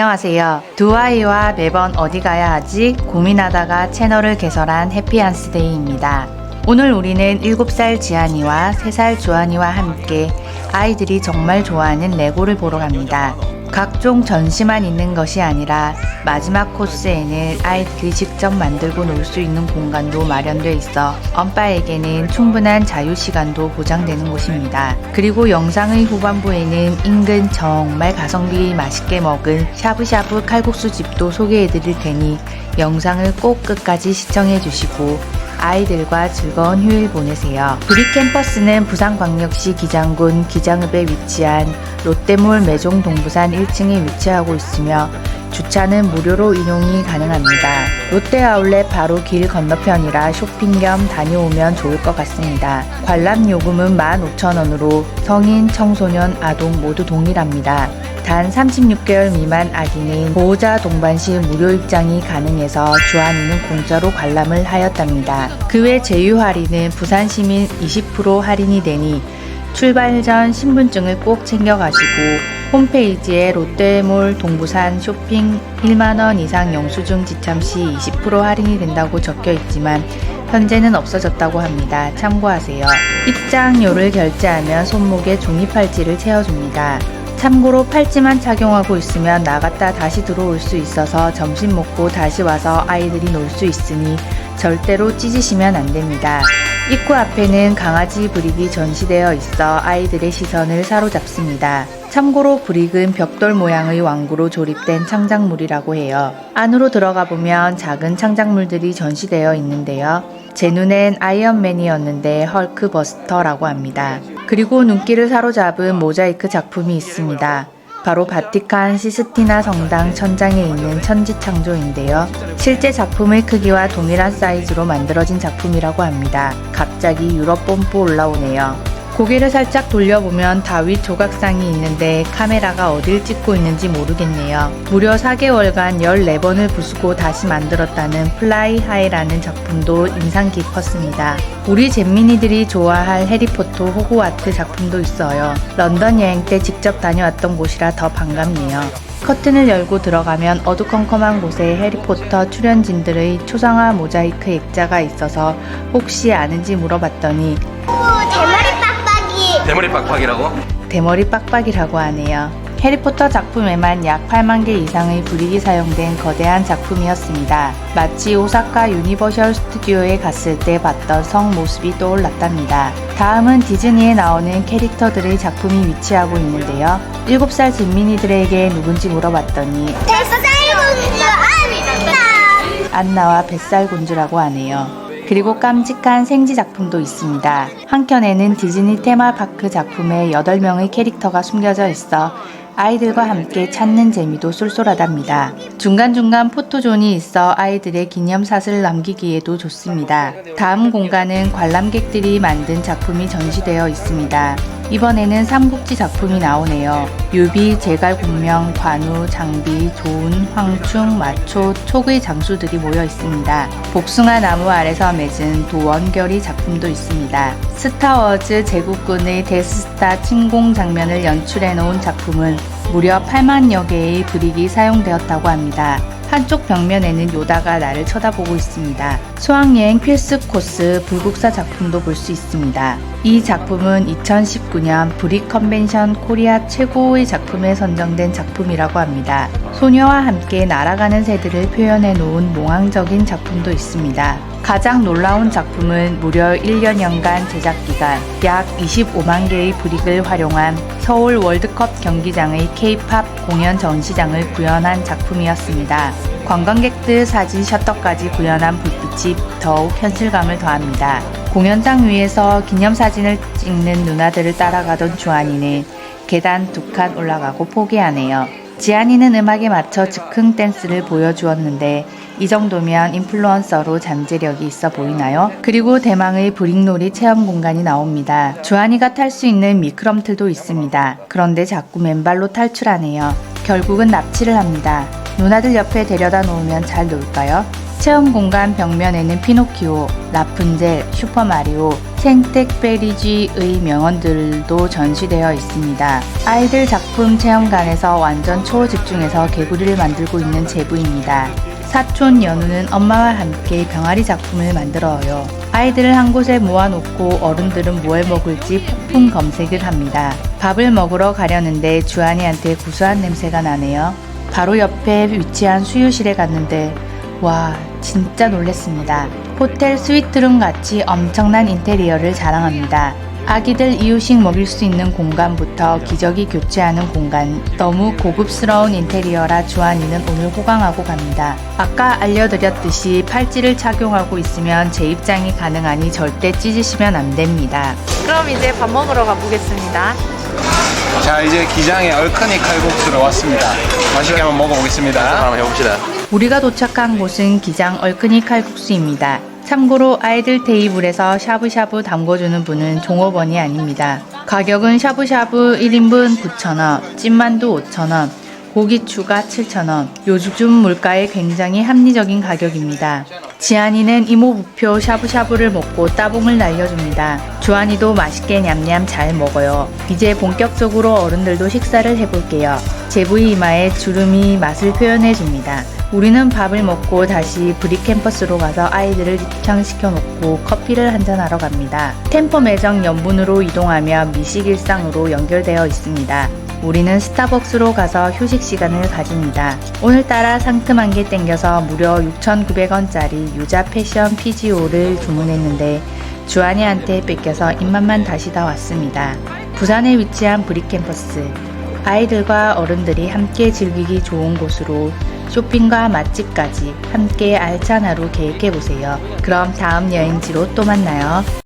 안녕하세요. 두 아이와 매번 어디 가야 하지 고민하다가 채널을 개설한 해피한스데이입니다. 오늘 우리는 7살 지안이와 3살 주안이와 함께 아이들이 정말 좋아하는 레고를 보러 갑니다. 각종 전시만 있는 것이 아니라 마지막 코스에는 아이들이 직접 만들고 놀 수 있는 공간도 마련돼 있어 엄빠에게는 충분한 자유 시간도 보장되는 곳입니다. 그리고 영상의 후반부에는 인근 정말 가성비 맛있게 먹은 샤브샤브 칼국수 집도 소개해 드릴 테니 영상을 꼭 끝까지 시청해 주시고 아이들과 즐거운 휴일 보내세요. 브리캠퍼스는 부산광역시 기장군 기장읍에 위치한 롯데몰 매종 동부산 1층에 위치하고 있으며 주차는 무료로 이용이 가능합니다. 롯데 아울렛 바로 길 건너편이라 쇼핑 겸 다녀오면 좋을 것 같습니다. 관람 요금은 15,000원으로 성인, 청소년, 아동 모두 동일합니다. 단 36개월 미만 아기는 보호자 동반 시 무료 입장이 가능해서 주한이는 공짜로 관람을 하였답니다. 그 외 제휴 할인은 부산 시민 20% 할인이 되니 출발 전 신분증을 꼭 챙겨가시고 홈페이지에 롯데몰 동부산 쇼핑 1만원 이상 영수증 지참 시 20% 할인이 된다고 적혀 있지만 현재는 없어졌다고 합니다. 참고하세요. 입장료를 결제하면 손목에 종이 팔찌를 채워줍니다. 참고로 팔찌만 착용하고 있으면 나갔다 다시 들어올 수 있어서 점심 먹고 다시 와서 아이들이 놀 수 있으니 절대로 찢으시면 안 됩니다. 입구 앞에는 강아지 브릭이 전시되어 있어 아이들의 시선을 사로잡습니다. 참고로 브릭은 벽돌 모양의 왕구로 조립된 창작물이라고 해요. 안으로 들어가 보면 작은 창작물들이 전시되어 있는데요. 제 눈엔 아이언맨이었는데 헐크 버스터라고 합니다. 그리고 눈길을 사로잡은 모자이크 작품이 있습니다. 바로 바티칸 시스티나 성당 천장에 있는 천지창조인데요. 실제 작품의 크기와 동일한 사이즈로 만들어진 작품이라고 합니다. 갑자기 유럽 뽐뿌 올라오네요. 고개를 살짝 돌려보면 다윗 조각상이 있는데 카메라가 어딜 찍고 있는지 모르겠네요. 무려 4개월간 14번을 부수고 다시 만들었다는 플라이 하이라는 작품도 인상 깊었습니다. 우리 잼민이들이 좋아할 해리포터 호그와트 작품도 있어요. 런던 여행 때 직접 다녀왔던 곳이라 더 반갑네요. 커튼을 열고 들어가면 어두컴컴한 곳에 해리포터 출연진들의 초상화 모자이크 액자가 있어서 혹시 아는지 물어봤더니 대머리 빡빡이라고? 대머리 빡빡이라고 하네요. 해리포터 작품에만 약 8만 개 이상의 브릭이 사용된 거대한 작품이었습니다. 마치 오사카 유니버셜 스튜디오에 갔을 때 봤던 성 모습이 떠올랐답니다. 다음은 디즈니에 나오는 캐릭터들의 작품이 위치하고 있는데요. 7살 잼민이들에게 누군지 물어봤더니 뱃살공주 안나 안나와 뱃살공주라고 하네요. 그리고 깜찍한 생지 작품도 있습니다. 한켠에는 디즈니 테마파크 작품에 8명의 캐릭터가 숨겨져 있어 아이들과 함께 찾는 재미도 쏠쏠하답니다. 중간중간 포토존이 있어 아이들의 기념샷을 남기기에도 좋습니다. 다음 공간은 관람객들이 만든 작품이 전시되어 있습니다. 이번에는 삼국지 작품이 나오네요. 유비, 제갈공명, 관우, 장비, 조운, 황충, 마초, 촉의 장수들이 모여 있습니다. 복숭아 나무 아래서 맺은 도원결이 작품도 있습니다. 스타워즈 제국군의 데스스타 침공 장면을 연출해 놓은 작품은 무려 8만여 개의 브릭이 사용되었다고 합니다. 한쪽 벽면에는 요다가 나를 쳐다보고 있습니다. 수학여행 필수 코스 불국사 작품도 볼 수 있습니다. 이 작품은 2019년 브릭 컨벤션 코리아 최고의 작품에 선정된 작품이라고 합니다. 소녀와 함께 날아가는 새들을 표현해 놓은 몽환적인 작품도 있습니다. 가장 놀라운 작품은 무려 1년여간 제작 기간 약 25만 개의 브릭을 활용한 서울 월드컵 경기장의 K-팝 공연 전시장을 구현한 작품이었습니다. 관광객들 사진 셔터까지 구현한 불빛이 더욱 현실감을 더합니다. 공연장 위에서 기념사진을 찍는 누나들을 따라가던 주한이는 계단 두 칸 올라가고 포기하네요. 지안이는 음악에 맞춰 즉흥 댄스를 보여주었는데 이 정도면 인플루언서로 잠재력이 있어 보이나요? 그리고 대망의 브릭놀이 체험 공간이 나옵니다. 주한이가 탈 수 있는 미끄럼틀도 있습니다. 그런데 자꾸 맨발로 탈출하네요. 결국은 납치를 합니다. 누나들 옆에 데려다 놓으면 잘 놀까요? 체험 공간 벽면에는 피노키오, 라푼젤, 슈퍼마리오, 생텍베리지의 명언들도 전시되어 있습니다. 아이들 작품 체험관에서 완전 초집중해서 개구리를 만들고 있는 제부입니다. 사촌 연우는 엄마와 함께 병아리 작품을 만들어요. 아이들을 한 곳에 모아놓고 어른들은 뭘 먹을지 폭풍 검색을 합니다. 밥을 먹으러 가려는데 주한이한테 구수한 냄새가 나네요. 바로 옆에 위치한 수유실에 갔는데 와 진짜 놀랬습니다. 호텔 스위트룸 같이 엄청난 인테리어를 자랑합니다. 아기들 이유식 먹일 수 있는 공간부터 기저귀 교체하는 공간 너무 고급스러운 인테리어라 주한이는 오늘 호강하고 갑니다. 아까 알려드렸듯이 팔찌를 착용하고 있으면 재입장이 가능하니 절대 찢으시면 안 됩니다. 그럼 이제 밥 먹으러 가보겠습니다. 자 이제 기장의 얼큰이 칼국수로 왔습니다. 맛있게 한번 먹어보겠습니다. 한번 해봅시다. 우리가 도착한 곳은 기장 얼큰이 칼국수입니다. 참고로 아이들 테이블에서 샤브샤브 담궈주는 분은 종업원이 아닙니다. 가격은 샤브샤브 1인분 9,000원, 찐만두 5,000원, 고기 추가 7,000원. 요즘 물가에 굉장히 합리적인 가격입니다. 지안이는 이모부표 샤브샤브를 먹고 따봉을 날려줍니다. 주한이도 맛있게 냠냠 잘 먹어요. 이제 본격적으로 어른들도 식사를 해볼게요. 제부의 이마에 주름이 맛을 표현해줍니다. 우리는 밥을 먹고 다시 브리 캠퍼스로 가서 아이들을 입장시켜 놓고 커피를 한잔하러 갑니다. 템포 매정 연분으로 이동하며 미식 일상으로 연결되어 있습니다. 우리는 스타벅스로 가서 휴식 시간을 가집니다. 오늘따라 상큼한 게 땡겨서 무려 6,900원짜리 유자 패션 PGO를 주문했는데 주한이한테 뺏겨서 입맛만 다시 다 왔습니다. 부산에 위치한 브리 캠퍼스. 아이들과 어른들이 함께 즐기기 좋은 곳으로 쇼핑과 맛집까지 함께 알찬 하루 계획해보세요. 그럼 다음 여행지로 또 만나요.